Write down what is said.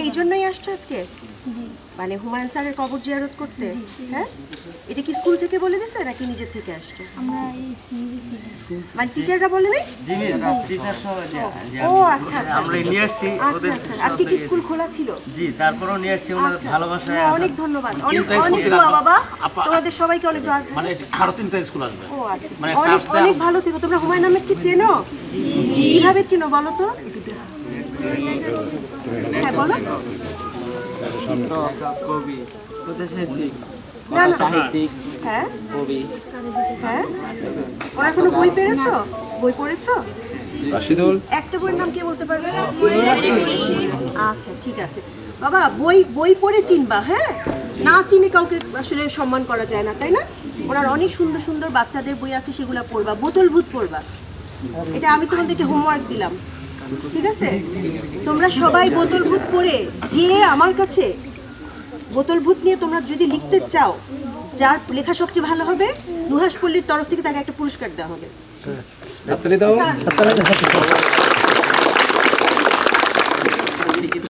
কি এই জন্যই আসছো আজকে? মানে হুমায়ুন স্যারের কবর জিয়ারত করতে? হ্যাঁ? এটা কি স্কুল থেকে বলে দিছে নাকি নিজের থেকে আসছো? মানে টিচাররা বলে নাই? টিচার সহ যে যে ও আচ্ছা আচ্ছা। আমরা নিয়ে আসছি আচ্ছা আচ্ছা। আজকে কি স্কুল খোলা ছিল? জি তারপরেও নিয়ে আসছি ওনাদের আচ্ছা। ভালোবাসায় হ্যাঁ, অনেক ধন্যবাদ। অনেক অনেক দোয়া বাবা। তোমাদের সবাইকে অনেক দোয়া। মানে আরও তিনটা স্কুল আসবে। ও আচ্ছা। মানে অনেক অনেক ভালো থেকো। তোমরা হুমায়ুন আহমেদ কি চেনো কীভাবে চেনো বলো তো? হ্যাঁ বলো। কবি না না। সাহিত্যিক হ্যাঁ। কবি হ্যাঁ। ওনার কোনো বই পেরেছ? বই পড়েছো? রাশিদুল। একটা বইয়ের নাম কে বলতে পারবে? আচ্ছা ঠিক আছে। বাবা বই বই পড়ে চিনবা হ্যাঁ? না চিনে কাউকে আসলে সম্মান করা যায় না তাই না? ওনার অনেক সুন্দর সুন্দর বাচ্চাদের বই আছে সেগুলো পড়বা। বোতল ভূত পড়বা। এটা আমি তোমাদেরকে হোমওয়ার্ক দিলাম। ঠিক আছে? তোমরা সবাই বোতল ভূত পড়ে যে আমার কাছে বোতল ভূত নিয়ে তোমরা যদি লিখতে চাও যার লেখা সবচেয়ে ভালো হবে নুহাস পল্লীর তরফ থেকে তাকে একটা পুরস্কার দেওয়া হবে। দাও।